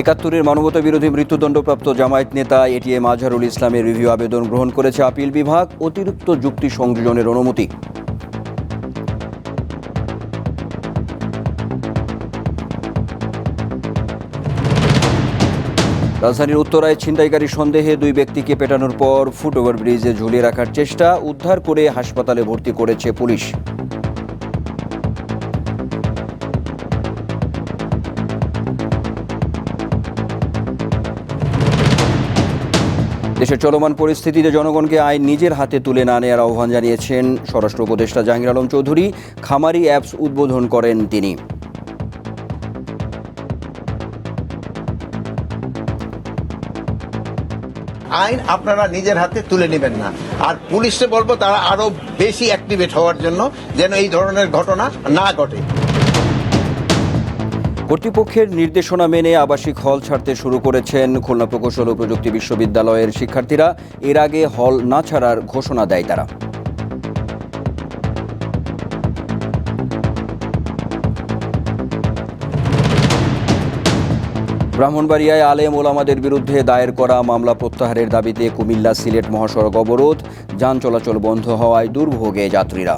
একাত্তরের মানবতা বিরোধী মৃত্যুদণ্ডপ্রাপ্ত জামায়াত নেতা এটিএম আজহারুল ইসলামের রিভিউ আবেদন গ্রহণ করেছে আপিল বিভাগ, অতিরিক্ত যুক্তি সংযোজনের অনুমতি। রাজধানীর উত্তরায় ছিনতাইকারী সন্দেহে দুই ব্যক্তিকে পেটানোর পর ফুটওভার ব্রিজে ঝুলিয়ে রাখার চেষ্টা, উদ্ধার করে হাসপাতালে ভর্তি করেছে পুলিশ। দেশের চলমান পরিস্থিতিতে জনগণকে আইন নিজের হাতে তুলে না নেওয়ার আহ্বান জানিয়েছেন স্বরাষ্ট্র উপদেষ্টা জাহাঙ্গীর আলম চৌধুরী। খামারি অ্যাপস উদ্বোধন করেন তিনি। আইন আপনারা নিজের হাতে তুলে নেবেন না। আর পুলিশে বলব তারা আরও বেশি অ্যাক্টিভেট হওয়ার জন্য যেন এই ধরনের ঘটনা না ঘটে। কর্তৃপক্ষের নির্দেশনা মেনে আবাসিক হল ছাড়তে শুরু করেছেন খুলনা প্রকৌশল ও প্রযুক্তি বিশ্ববিদ্যালয়ের শিক্ষার্থীরা। এর আগে হল না ছাড়ার ঘোষণা দেয় তারা। ব্রাহ্মণবাড়িয়ায় আলেম ওলামাদের বিরুদ্ধে দায়ের করা মামলা প্রত্যাহারের দাবিতে কুমিল্লা সিলেট মহাসড়ক অবরোধ। যান চলাচল বন্ধ হওয়ায় দুর্ভোগে যাত্রীরা।